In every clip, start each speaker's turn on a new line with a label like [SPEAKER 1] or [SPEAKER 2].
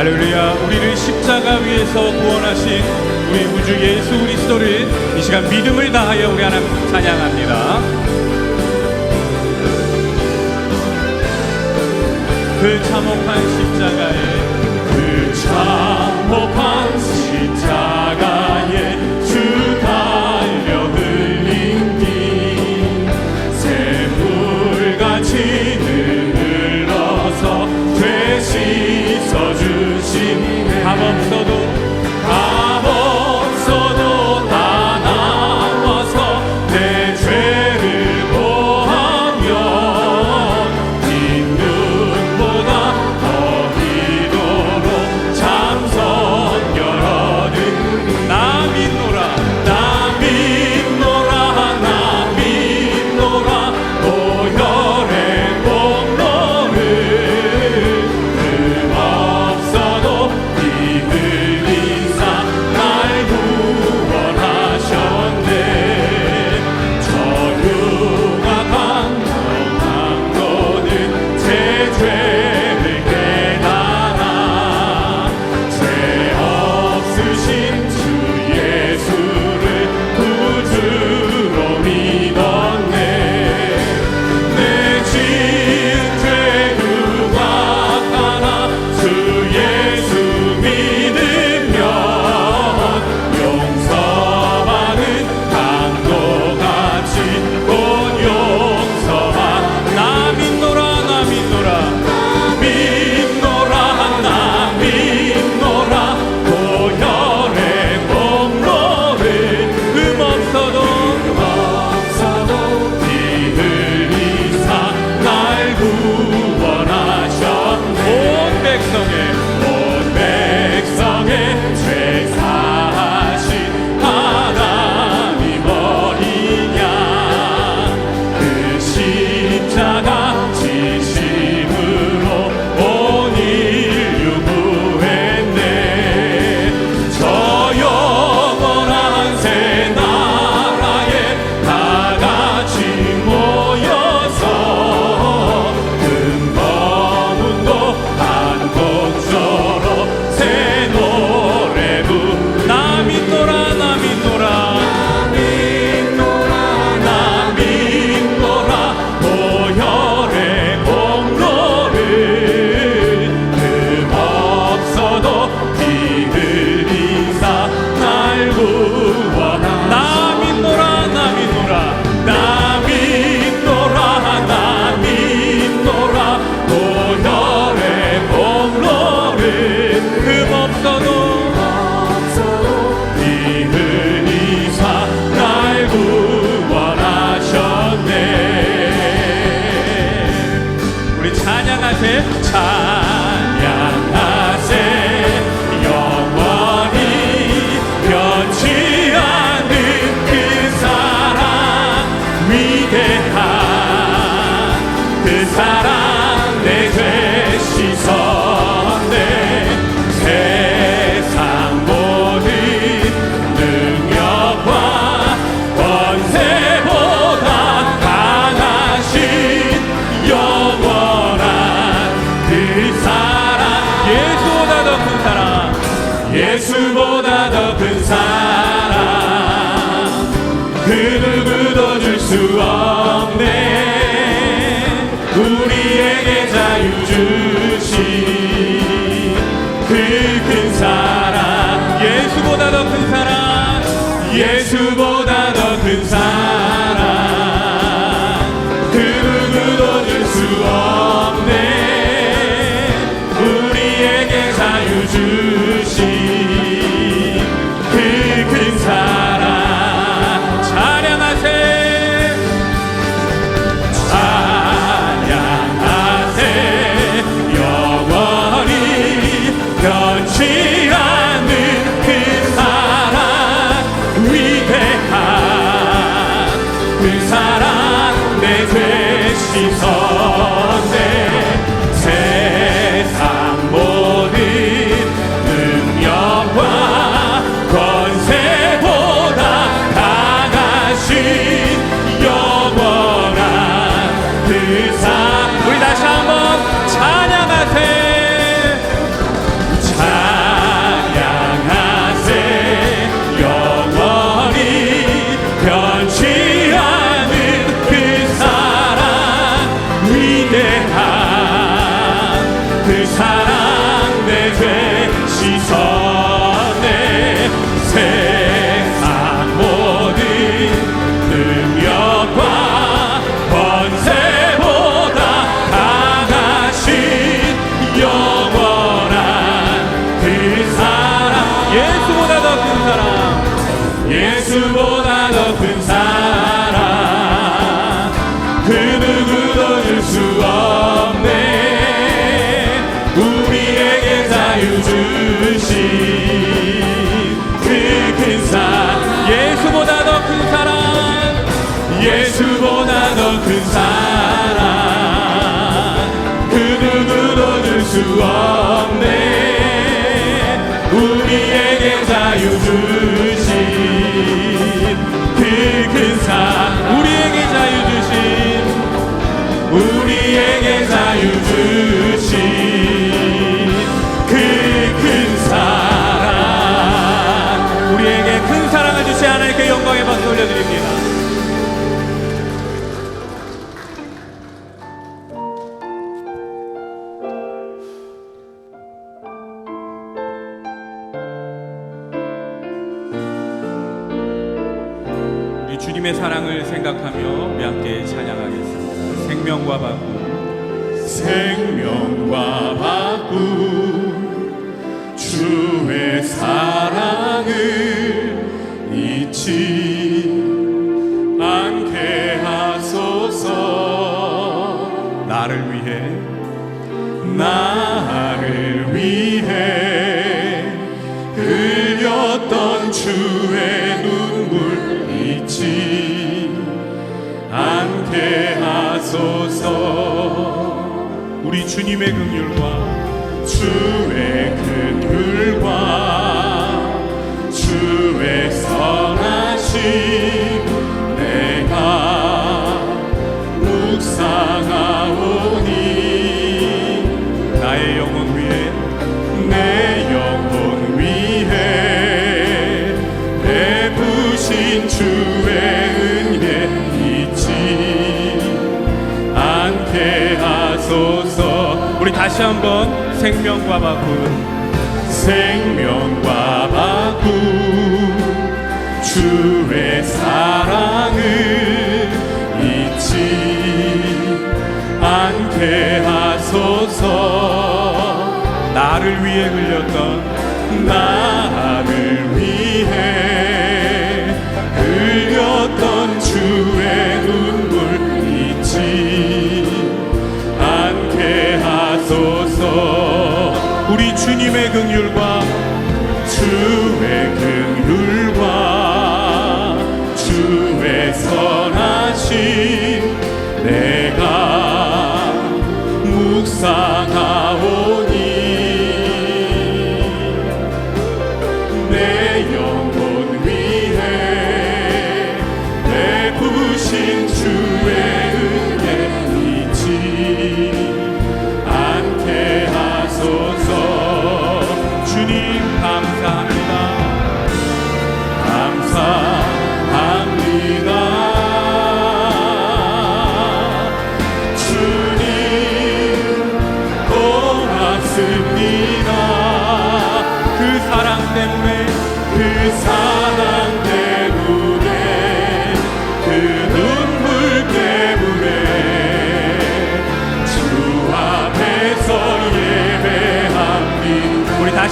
[SPEAKER 1] 할렐루야 우리를 십자가 위에서 구원하신 우리 우주 예수 그리스도를 이 시간 믿음을 다하여 우리 하나님 찬양합니다. 그 참혹한 십자가 예수보다 더 큰 사랑 그 누구도 줄 수 없네. 우리에게 자유 주신 그 큰 사랑 예수보다 더 큰 사랑 예수보다 더 큰 사랑 변치 않는 그 사랑 위대한 그 사랑 내 대신 선내 세상 모든 능력과 권세보다 강하신 영원한 그 사랑 우리에게 자유 주신 그큰 사랑. 예수보다 더 큰 사랑. 예수보다 더 큰 사랑. 그 누구도 줄 수 없네. 우리에게 자유 주신 주님의 사랑을 생각하며 우리 함께 찬양하겠습니다. 생명과 바꾸 생명과 바꾸 주의 사랑을 잊지 주님의 긍휼과 주 다시 한번 생명과 바꾼 생명과 바꾼 주의 사랑을 잊지 않게 하소서. 나를 위해 흘렸던 나 하소서. 우리 주님의 긍휼과 주의 긍휼과 주의 선하심 내가 묵상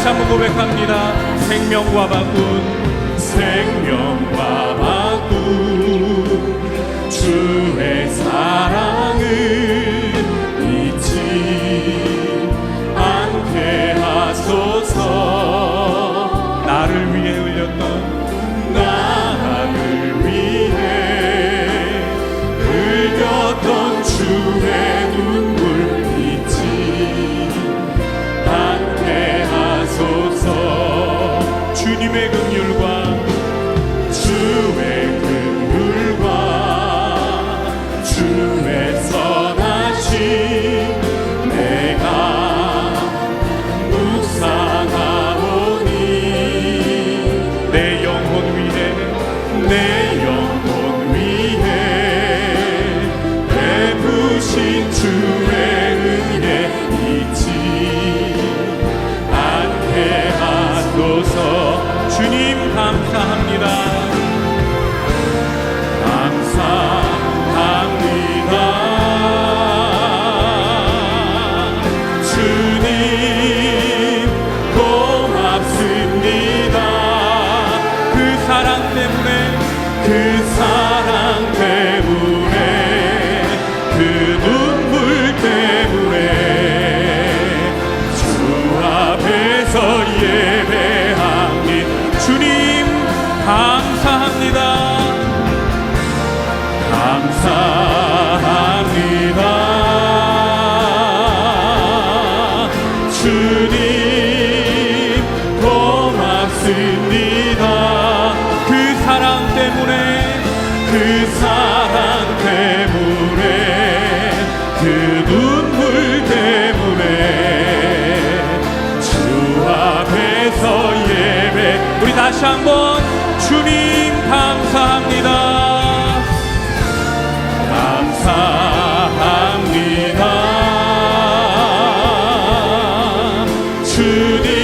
[SPEAKER 1] 다시 한번 고백합니다. 생명과 바꾼 사랑 때문에 그 사랑 때문에 그 눈물 때문에 주 앞에서 예배. 우리 다시 한번 주님 감사합니다. 감사합니다. 주님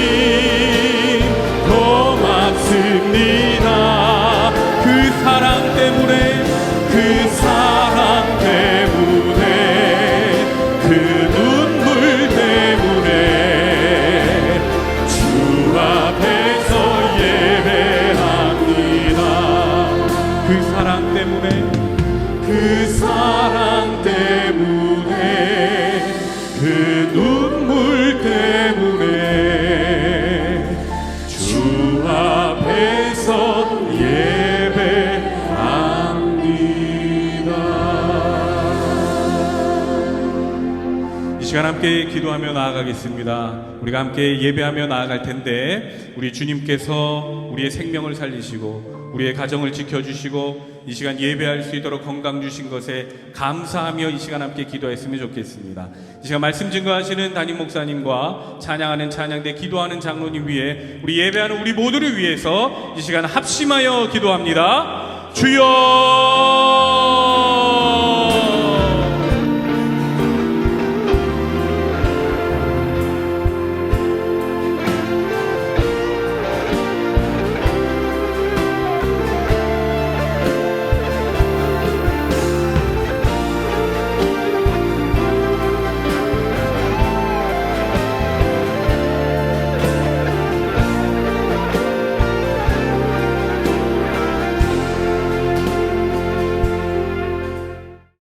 [SPEAKER 1] 기도하며 나아가겠습니다. 우리가 함께 예배하며 나아갈 텐데 우리 주님께서 우리의 생명을 살리시고 우리의 가정을 지켜주시고 이 시간 예배할 수 있도록 건강 주신 것에 감사하며 이 시간 함께 기도했으면 좋겠습니다. 이 시간 말씀 증거하시는 담임 목사님과 찬양하는 찬양대 기도하는 장로님 위해 우리 예배하는 우리 모두를 위해서 이 시간 합심하여 기도합니다. 주여